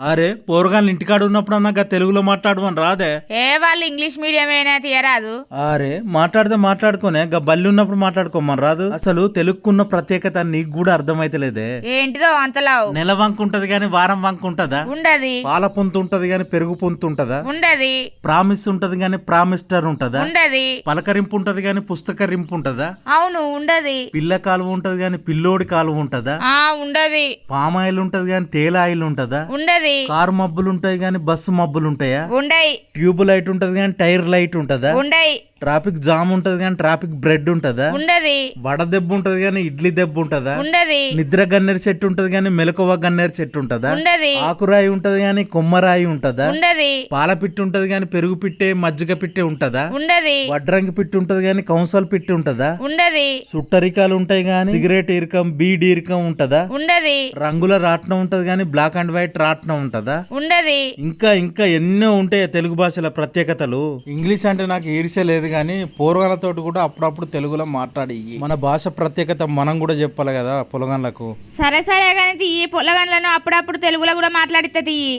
అరే పోరగాళ్ళు ఇంటికాడ ఉన్నప్పుడు అన్నాక తెలుగులో మాట్లాడమని రాదే. ఏ వాళ్ళు ఇంగ్లీష్ మీడియం అయినా తీయరాదు. అరే మాట్లాడితే మాట్లాడుకోనే గా బల్లి ఉన్నప్పుడు మాట్లాడుకోమని రాదు. అసలు తెలుగుకున్న ప్రత్యేకత నీకు కూడా అర్థమైతలేదే. ఏంటిదో అంతలావు. నెల వంక ఉంటది గాని వారం వంక ఉంటదా? ఉండది. పాల పొంతు ఉంటది గాని పెరుగు పొంతు ఉంటదా? ఉండది. ప్రామిస్ ఉంటది గాని ప్రామిస్టర్ ఉంటదా? ఉండది. పలకరింపు ఉంటది గాని పుస్తకరింపు ఉంటదా? అవును ఉండది. పిల్ల కాలువ ఉంటది గాని పిల్లోడి కాలువ ఉంటదా? ఆ ఉండది. పామాయిల్ ఉంటది గాని తేలాయిల్ ఉంటదా? ఉండది. కారు మబ్బులు ఉంటాయి గాని బస్సు మబ్బులు ఉంటాయా ఉండయి. ట్యూబ్ లైట్ ఉంటది గాని టైర్ లైట్ ఉంటదా? ఉండయి. ట్రాఫిక్ జామ్ ఉంటది గాని ట్రాఫిక్ బ్రెడ్ ఉంటదా? ఉండది. వడ దెబ్బ ఉంటది గాని ఇడ్లీ దెబ్బ ఉంటదా? ఉండది. నిద్ర గన్నేరు చెట్టు ఉంటది గాని మెలకువ గన్నేరు చెట్టు ఉంటదా? ఉండది. ఆకురాయి ఉంటది గాని కొమ్మరాయి ఉంటదా? ఉండది. పాల పిట్టి ఉంటది గాని పెరుగు పిట్టే మజ్జిగ పిట్టే ఉంటదా? ఉండది. వడ్రంగి పిట్టి ఉంటది గాని కౌన్సల్ పిట్టి ఉంటదా? ఉండది. సుట్టరికాలు ఉంటాయి గాని సిగరెట్ ఇరకం బీడి ఇరకం ఉంటదా? ఉండది. రంగుల రాట్నం ఉంటది గాని బ్లాక్ అండ్ వైట్ రాట్నం ఉంటదా? ఉండది. ఇంకా ఇంకా ఎన్నో ఉంటాయి తెలుగు భాషల ప్రత్యేకతలు. ఇంగ్లీష్ అంటే నాకు ఈర్ష్య లేదు కానీ పూర్వాలతో కూడా అప్పుడప్పుడు తెలుగులో మాట్లాడి. మన భాష ప్రత్యేకత మనం కూడా చెప్పాలి కదా పొలగాన్లకు. సరే సరే కానీ తీయి పొలగండ్లను అప్పుడప్పుడు తెలుగులో కూడా మాట్లాడితే తీయి